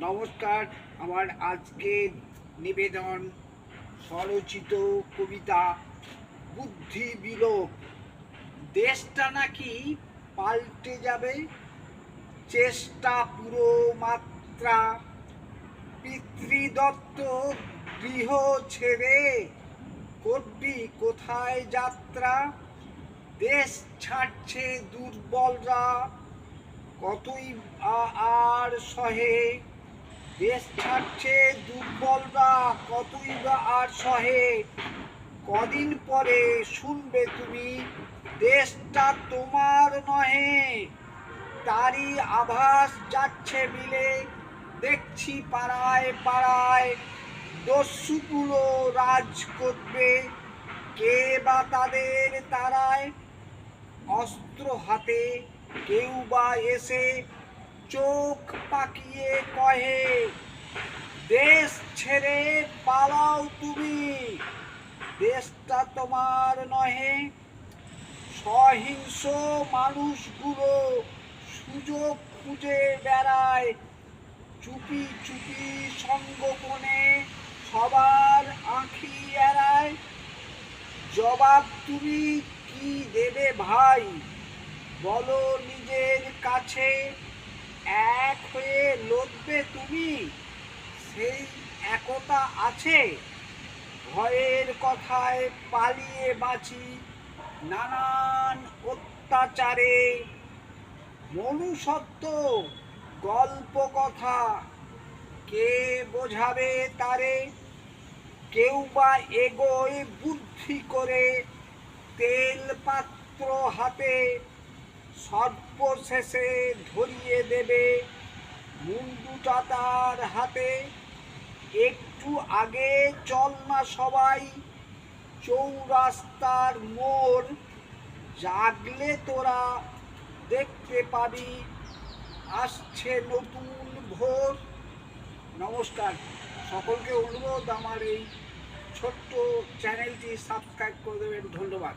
নমস্কার। আমার আজকের নিবেদন স্বরচিত কবিতা, বুদ্ধি বিলোপ। দেশটা নাকি পাল্টে যাবে, চেষ্টা পুরো মাত্রা। পিতৃদত্ত গৃহ ছেড়ে করবি কোথায় যাত্রা? দেশ ছাড়ছে দুর্বলরা, কতই আর সহে? দেশ ছাড়ছে দুর্বলরা কতই বা আর সহে, কদিন পরে শুনবে তুমি, দেশটা তোমার নহে। তারই আভাস যাচ্ছে মিলে, দেখছি পাড়ায় পাড়ায় দস্যুগুলো রাজ করবে। কে বা তাদের তারায় অস্ত্র হাতে, কেউ বা এসে চোখ পাকিয়ে কহে, দেশ ছেড়ে পালাও তুমি। দেশটা তোমার নহে। সহিংস মানুষগুলো সুযোগ খুঁজে বেড়ায়। চুপি চুপি সঙ্গোপনে সবার আঁখি এড়ায়। জবাব তুমি কি দেবে ভাই? বলো নিজের কাছে। এক হয়ে লড়বে তুমি, সেই একতা আছে। ভয়ের কথায় পালিয়ে বাঁচি নানান অত্যাচারে। মনুষ্যত্ব গল্প কথা, কে বোঝাবে তারে? কেউ বা এগোয় বুদ্ধি করে, তেল পাত্র হাতে সর্বশেষে ধরিয়ে দেবে মুন্ডুটা তার হাতে। একটু আগে চল না সবাই, চৌরাস্তার মোড়। জাগলে তোরা দেখতে পাবি, আসছে নতুন ভোর। নমস্কার, সকলকে অনুরোধ আমার এই ছোট্ট চ্যানেলটি সাবস্ক্রাইব করে দেবেন। ধন্যবাদ।